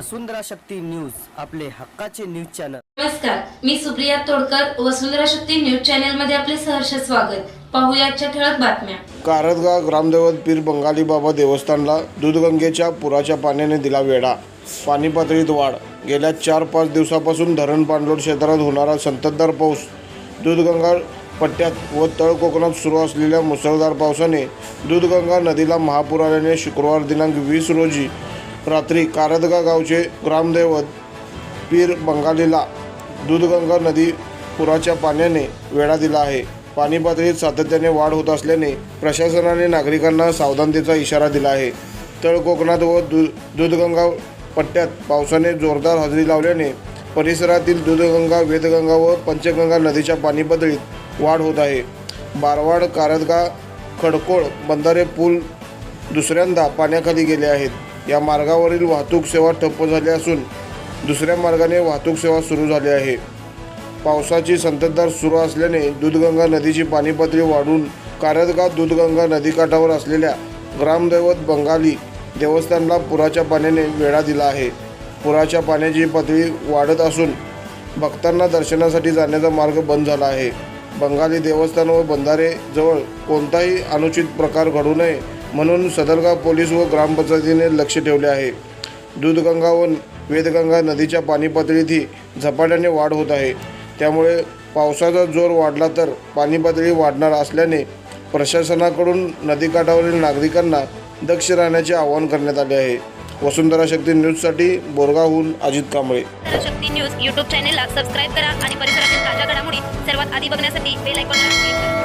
वसुंधरा Shakti news आपले हक्काचे news channel. नमस्कार मी सुप्रिया तोडकर वसुंधरा शक्ती न्यूज चॅनलमध्ये आपले सहर्ष स्वागत. पाहूया आजच्या ठळक बातम्या. कारदगाव ग्रामदैवत पीर बंगाली बाबा देवस्थानला दूधगंगेच्या पुराच्या पाण्याने दिला वेढा. पाणी पातळीत वाढ. गेल्या चार पाच दिवसापासून धरण पाणलोट क्षेत्रात होणारा संततधार पाऊस दूधगंगा पट्ट्यात व तळ कोकणात सुरू असलेल्या मुसळधार पावसाने दूधगंगा नदीला महापूर आल्याने शुक्रवार दिनांक वीस रोजी रात्री कारदगा गावचे ग्रामदैवत पीर बंगालीला दूधगंगा नदी पुराच्या पाण्याने वेढा दिला आहे. पाणी पातळीत सातत्याने वाढ होत असल्याने प्रशासनाने नागरिकांना सावधानतेचा इशारा दिला आहे. तळ कोकणात व दु दूधगंगा पट्ट्यात पावसाने जोरदार हजेरी लावल्याने परिसरातील दूधगंगा वेदगंगा व पंचगंगा नदीच्या पाणी पातळीत वाढ होत आहे. बारवाड कारदगा खडकोळ बंधारे पूल दुसऱ्यांदा पाण्याखाली गेले आहेत. या मार्गावरील वाहतूक सेवा ठप्प झाली असून दुसऱ्या मार्गाने वाहतूक सेवा सुरू झाली आहे. पावसाची संततधार सुरू असल्याने दूधगंगा नदीची पाणी पातळी वाढून कारदगा दूधगंगा नदीकाठावर असलेल्या ग्रामदैवत बंगाली देवस्थानला पुराच्या पाण्याने वेढा दिला आहे. पुराच्या पाण्याची पातळी वाढत असून भक्तांना दर्शनासाठी जाण्याचा मार्ग बंद झाला आहे. बंगाली देवस्थान व बंधारे जवळ कोणताही अनुचित प्रकार घडू नये म्हणून सदरगाव पोलीस व ग्रामपंचायतीने लक्ष ठेवले आहे. दूधगंगा व वेदगंगा नदीच्या पाणी पातळीतही झपाट्याने वाढ होत आहे. त्यामुळे पावसाचा जोर वाढला तर पाणी पातळी वाढणार असल्याने प्रशासनाकडून नदीकाठावरील नागरिकांना दक्ष राहण्याचे आवाहन करण्यात आले आहे. वसुंधरा शक्ती न्यूजसाठी बोरगावहून अजित कांबळे. शक्ती न्यूज यूट्यूब चॅनेलला सबस्क्राईब करा आणि परिसरातील ताज्या घडामोडी सर्वात आधी बघण्यासाठी बेल आयकॉनला क्लिक करा.